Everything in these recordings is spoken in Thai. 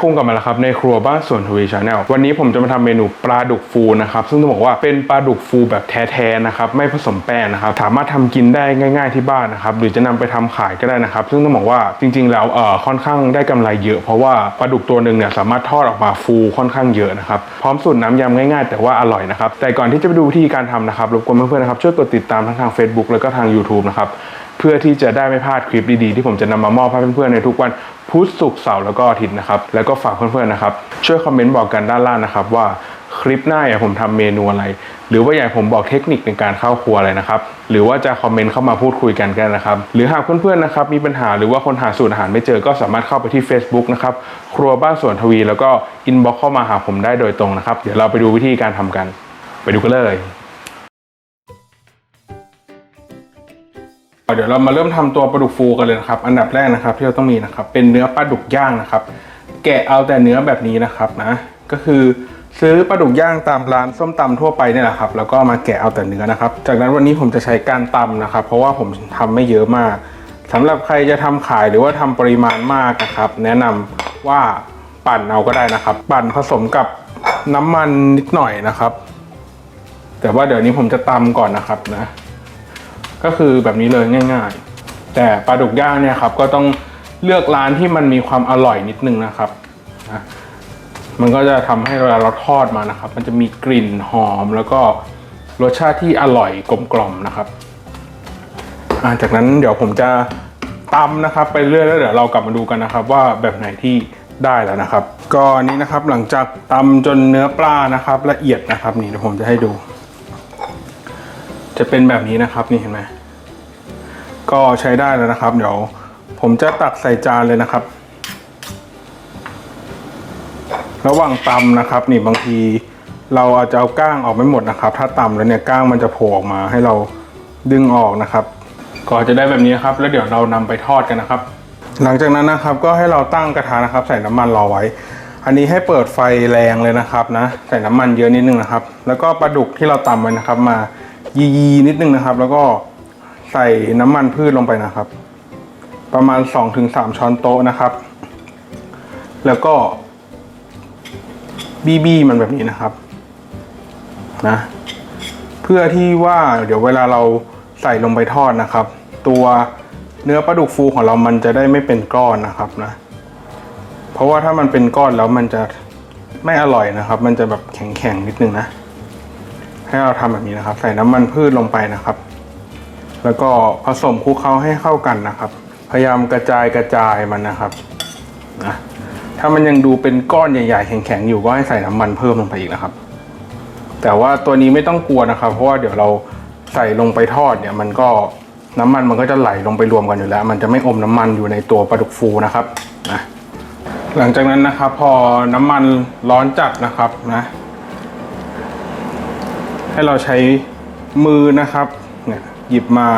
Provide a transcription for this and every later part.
คุ้งกันมาแล้วครับในครัวบ้านสวนทวีชาแนลวันนี้ผมจะมาทำเมนูปลาดุกฟูนะครับซึ่งต้องบอกว่าเป็นปลาดุกฟูแบบแท้ๆนะครับไม่ผสมแป้งนะครับสามารถทำกินได้ง่าย ๆที่บ้านนะครับหรือจะนำไปทำขายก็ได้นะครับ ซึ่งต้องบอกว่าจริงๆแล้วเอ่อค่อนข้างได้กำไรเยอะ เพราะว่าปลาดุกตัวหนึ่งเนี่ยสามารถทอดออกมาฟูค่อนข้างเยอะนะครับพร้อมสูตรน้ำยำง่ายๆ แต่ว่าอร่อยนะครับแต่ก่อนที่จะไปดูวิธีการทำนะครับรบกวนเพื่อนๆนะครับช่วยกดติดตามทั้งทาง Facebook แล้วก็ทาง YouTube นะครับ เพื่อที่จะได้ไม่พลาดคลิปดีๆ ที่ผมจะนำมามอบให้เพื่อนๆในทุกวันพุธศุกร์เสาร์แล้วก็อาทิตย์นะครับ แล้วก็ฝากเพื่อนๆนะครับ ช่วยคอมเมนต์บอกกันด้านล่างนะครับ ว่าคลิปหน้าอยากผมทำเมนูอะไร หรือว่าอยากผมบอกเทคนิคในการเข้าครัวอะไรนะครับ หรือว่าจะคอมเมนต์เข้ามาพูดคุยกันกันนะครับ หรือหากเพื่อนๆนะครับมีปัญหาหรือว่าคนหาสูตรอาหารไม่เจอก็สามารถเข้าไปที่ Facebook นะครับ ครัวบ้านสวนทวี แล้วก็อินบ็อกเข้ามาหาผมได้โดยตรงนะครับ เดี๋ยวเราไปดูวิธีการทำกัน ไปดูกันเลย เดี๋ยวเรามาเริ่มทำตัวปลาดุกฟูกันเลยนะครับ อันดับแรกนะครับที่เราต้องมีนะครับ เป็นเนื้อปลาดุกย่างนะครับ แกะเอาแต่เนื้อแบบนี้นะครับนะ ก็คือซื้อปลาดุกย่างตามร้านส้มตำทั่วไปเนี่ยแหละครับ แล้วก็มาแกะเอาแต่เนื้อนะครับ จากนั้นวันนี้ผมจะใช้การตำนะครับ เพราะว่าผมทำไม่เยอะมากสำหรับใครจะทำขายหรือว่าทำปริมาณมากนะครับ แนะนำว่าปั่นเอาก็ได้นะครับ ปั่นผสมกับน้ำมันนิดหน่อยนะครับ แต่ว่าเดี๋ยวนี้ผมจะตำก่อนนะครับนะ ก็คือแบบนี้เลยง่าย ๆ แต่ปลาดุกย่างเนี่ยครับก็ต้องเลือกร้านที่มันมีความอร่อยนิดนึงนะครับนะมันก็จะทำให้เวลาเราทอดมานะครับ มันจะมีกลิ่นหอมแล้วก็รสชาติที่อร่อยกลมกล่อมนะครับาจากนั้นเดี๋ยวผมจะตำนะครับ ไปเรื่อยแล้วเดี๋ยวเรากลับมาดูกันนะครับ ว่าแบบไหนที่ได้แล้วนะครับ ก็นนี้นะครับหลังจากตำจนเนื้อปลานะครับ ละเอียดนะครับ นี่เดี๋ยวผมจะให้ดู จะเป็นแบบนี้นะครับนี่เห็นไหมก็ใช้ได้แล้วนะครับ เดี๋ยวผมจะตักใส่จานเลยนะครับ ระหว่างตำนะครับ นี่บางทีเราอาจจะเอาก้างออกไม่หมดนะครับ ถ้าตำแล้วเนี่ยก้างมันจะโผล่ออกมาให้เราดึงออกนะครับ ก็จะได้แบบนี้ครับ แล้วเดี๋ยวเรานำไปทอดกันนะครับ หลังจากนั้นนะครับก็ให้เราตั้งกระทะนะครับ ใส่น้ำมันรอไว้ อันนี้ให้เปิดไฟแรงเลยนะครับนะ ใส่น้ำมันเยอะนิดนึงนะครับ แล้วก็ปลาดุกที่เราตำไว้นะครับมา ยียีนิดนึงนะครับ แล้วก็ใส่น้ำมันพืชลงไปนะครับ ประมาณ 2-3 ช้อนโต๊ะนะครับ แล้วก็บีบีมันแบบนี้นะครับนะเพื่อที่ว่าเดี๋ยวเวลาเราใส่ลงไปทอดนะครับ ตัวเนื้อปลาดุกฟูของเรามันจะได้ไม่เป็นก้อนนะครับนะ เพราะว่าถ้ามันเป็นก้อนแล้วมันจะไม่อร่อยนะครับ มันจะแบบแข็งๆนิดนึงนะ ให้เราทำแบบนี้นะครับ ใส่น้ำมันพืชลงไปนะครับ แล้วก็ผสมคลุกเคล้าให้เข้ากันนะครับ พยายามกระจายกระจายมันนะครับนะถ้ามันยังดูเป็นก้อนใหญ่ๆแข็งๆอยู่ก็ให้ใส่น้ำมันเพิ่มลงไปอีกนะครับ แต่ว่าตัวนี้ไม่ต้องกลัวนะครับ เพราะว่าเดี๋ยวเราใส่ลงไปทอดเนี่ย มันก็น้ำมันมันก็จะไหลลงไปรวมกันอยู่แล้ว มันจะไม่อมน้ำมันอยู่ในตัวปลาดุกฟูนะครับนะหลังจากนั้นนะครับ พอน้ำมันร้อนจัดนะครับนะ ให้เราใช้มือนะครับเนี่ยหยิบมา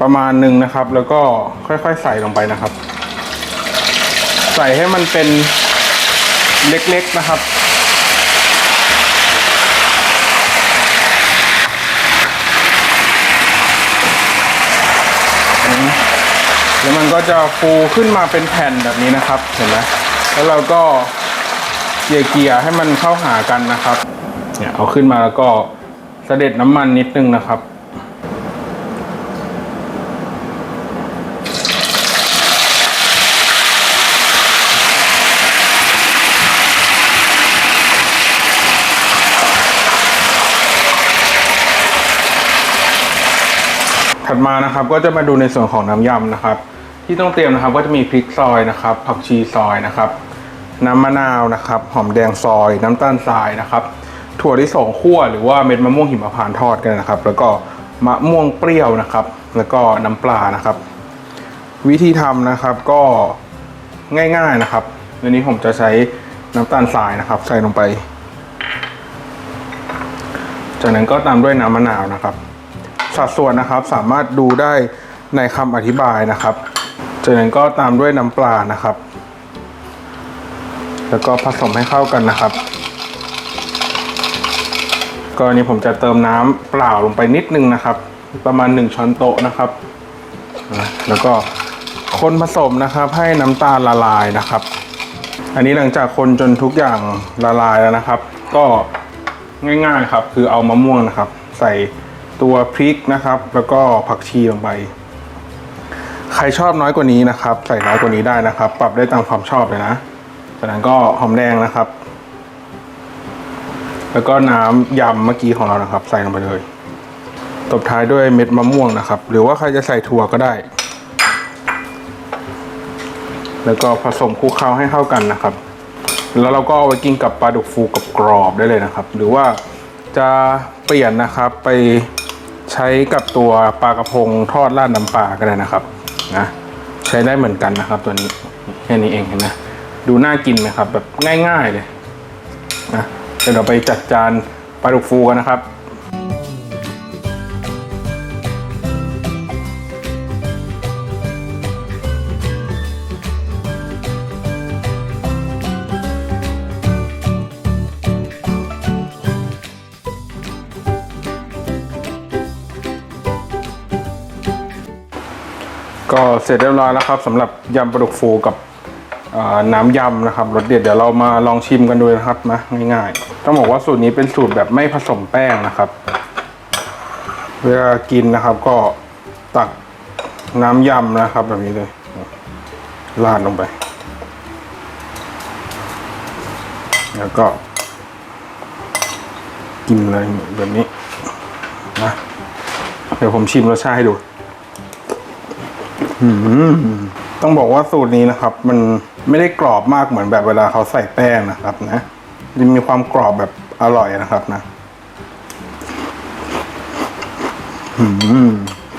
ประมาณหนึ่งนะครับ แล้วก็ค่อยๆใส่ลงไปนะครับ ใส่ให้มันเป็นเล็กๆนะครับแล้วมันก็จะฟูขึ้นมาเป็นแผ่นแบบนี้นะครับเห็นไหมแล้วเราก็เกี่ยเกี่ยให้มันเข้าหากันนะครับ เนี่ยเอาขึ้นมาแล้วก็ เสด็จน้ำมันนิดนึงนะครับ ถัดมานะครับก็จะมาดูในส่วนของน้ำยำนะครับ ที่ต้องเตรียมนะครับก็จะมีพริกซอยนะครับ ผักชีซอยนะครับ น้ำมะนาวนะครับ หอมแดงซอย น้ำตาลทรายนะครับ ถั่วลิสงคั่วหรือว่าเม็ดมะม่วงหิมพานต์ทอดกันนะครับ แล้วก็มะม่วงเปรี้ยวนะครับ แล้วก็น้ำปลานะครับ วิธีทำนะครับก็ง่ายๆนะครับในนี้ผมจะใช้น้ำตาลทรายนะครับ ใส่ลงไป จากนั้นก็ตามด้วยน้ำมะนาวนะครับ สัดส่วนนะครับสามารถดูได้ในคำอธิบายนะครับ จากนั้นก็ตามด้วยน้ำปลานะครับ แล้วก็ผสมให้เข้ากันนะครับ ก็นี้ผมจะเติมน้ำเปล่าลงไปนิดนึงนะครับ ประมาณ 1 ช้อนโต๊ะนะครับ แล้วก็คนผสมนะครับให้น้ำตาลละลายนะครับ อันนี้หลังจากคนจนทุกอย่างละลายแล้วนะครับ ก็ง่ายๆครับ คือเอามะม่วงนะครับ ใส่ตัวพริกนะครับ แล้วก็ผักชีลงไป ใครชอบน้อยกว่านี้นะครับ ใส่น้อยกว่านี้ได้นะครับ ปรับได้ตามความชอบเลยนะจากนั้นก็หอมแดงนะครับ แล้วก็น้ำยำเมื่อกี้ของเรานะครับ ใส่ลงไปเลย ตบท้ายด้วยเม็ดมะม่วงนะครับ หรือว่าใครจะใส่ถั่วก็ได้ แล้วก็ผสมคลุกเคล้าให้เข้ากันนะครับ แล้วเราก็เอาไปกินกับปลาดุกฟูกับกรอบได้เลยนะครับ หรือว่าจะเปลี่ยนนะครับไปใช้กับตัวปลากระพงทอดราดน้ำปลาก็ได้นะครับนะใช้ได้เหมือนกันนะครับ ตัวนี้แค่นี้เองเห็นนะดูน่ากินไหมครับ แบบง่ายๆเลยนะ ดี๋ยวเราไปจัดจานปลาดุกฟูกันนะครับก็เสร็จเรียบร้อยแล้วครับสำหรับยำปลาดุกฟูกับ น้ำยำนะครับรสเด็ดเดี๋ยวเรามาลองชิมกันดูนะครับนะง่ายๆ ต้องบอกว่าสูตรนี้เป็นสูตรแบบไม่ผสมแป้งนะครับ เวลากินนะครับ ก็ตักน้ำยำนะครับ แบบนี้เลยราดลงไป แล้วก็ กินเลยแบบนี้นะเดี๋ยวผมชิมรสชาติให้ดูต้องบอกว่าสูตรนี้นะครับ มัน ไม่ได้กรอบมากเหมือนแบบเวลาเขาใส่แป้งนะครับนะมันมีความกรอบแบบอร่อยนะครับนะ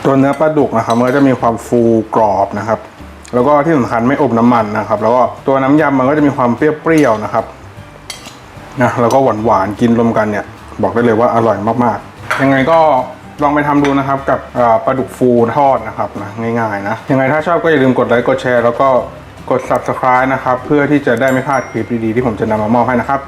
ตัวเนื้อปลาดุกนะครับมันก็จะมีความฟูกรอบนะครับ แล้วก็ที่สำคัญไม่อบน้ำมันนะครับ แล้วก็ตัวน้ำยำมันก็จะมีความเปรี้ยวๆนะครับนะแล้วก็หวานๆกินรวมกันเนี่ย บอกได้เลยว่าอร่อยมากๆ ยังไงก็ลองไปทำดูนะครับกับปลาดุกฟูทอดนะครับนะง่ายๆนะยังไงถ้าชอบก็อย่าลืมกดไลค์กดแชร์แล้วก็ กด subscribe นะครับ เพื่อที่จะได้ไม่พลาดคลิปดีๆที่ผมจะนำมามอบให้นะครับ